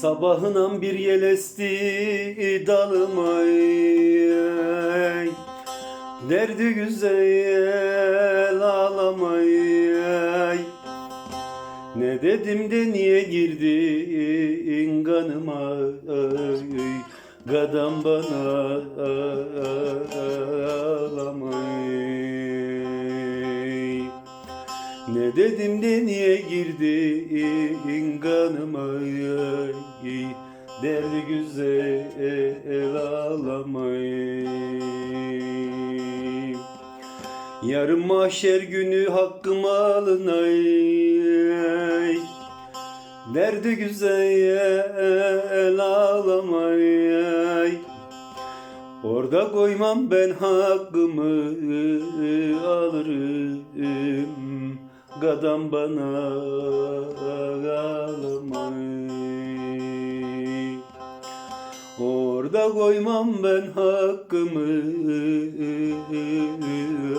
Sabahından bir yel esti dalıma ey. Derdi güzel ağlamayay Ne dedim de niye girdin kanıma? Ay, Gadam bana ağlamayay Ne dedim de niye girdin kanıma? Ay, Derdi güzel ağlamayay Yarın mahşer günü hakkımı alın ay Derdi güzel ağlamayay Orada koymam ben hakkımı alırım Gadam bana ağlamayay Orada koymam ben hakkımı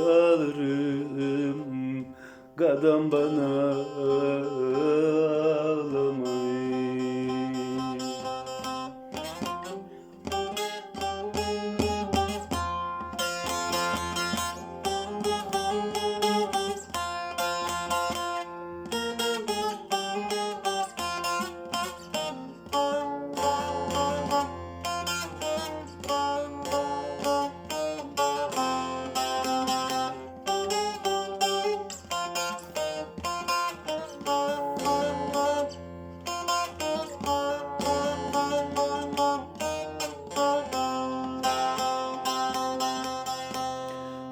alırım. Gadam bana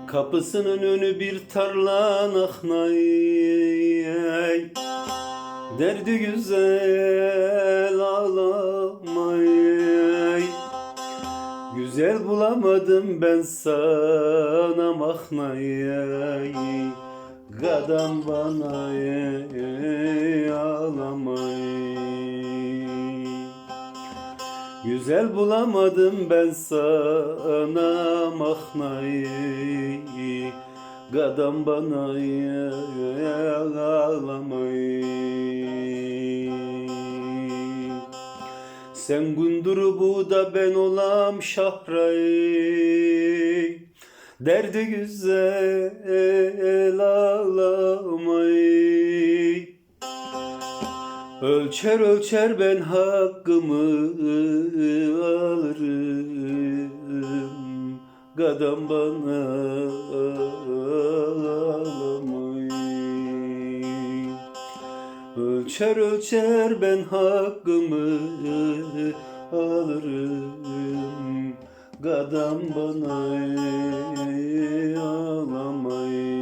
Kapısının önü bir tarla nahnay Derdi güzel ağlamay Güzel bulamadım ben sana mahnay Gadam bana ağlamay Güzel bulamadım ben sana mahnayı. Gadam bana ağlamayı Sen gunduru bu da ben olam şahrayı. Derdi güzel ağlamayı Ölçer ölçer ben hakkımı alırım. Gadam bana ağlamayı Ölçer ölçer ben hakkımı alırım. Gadam bana ağlamayı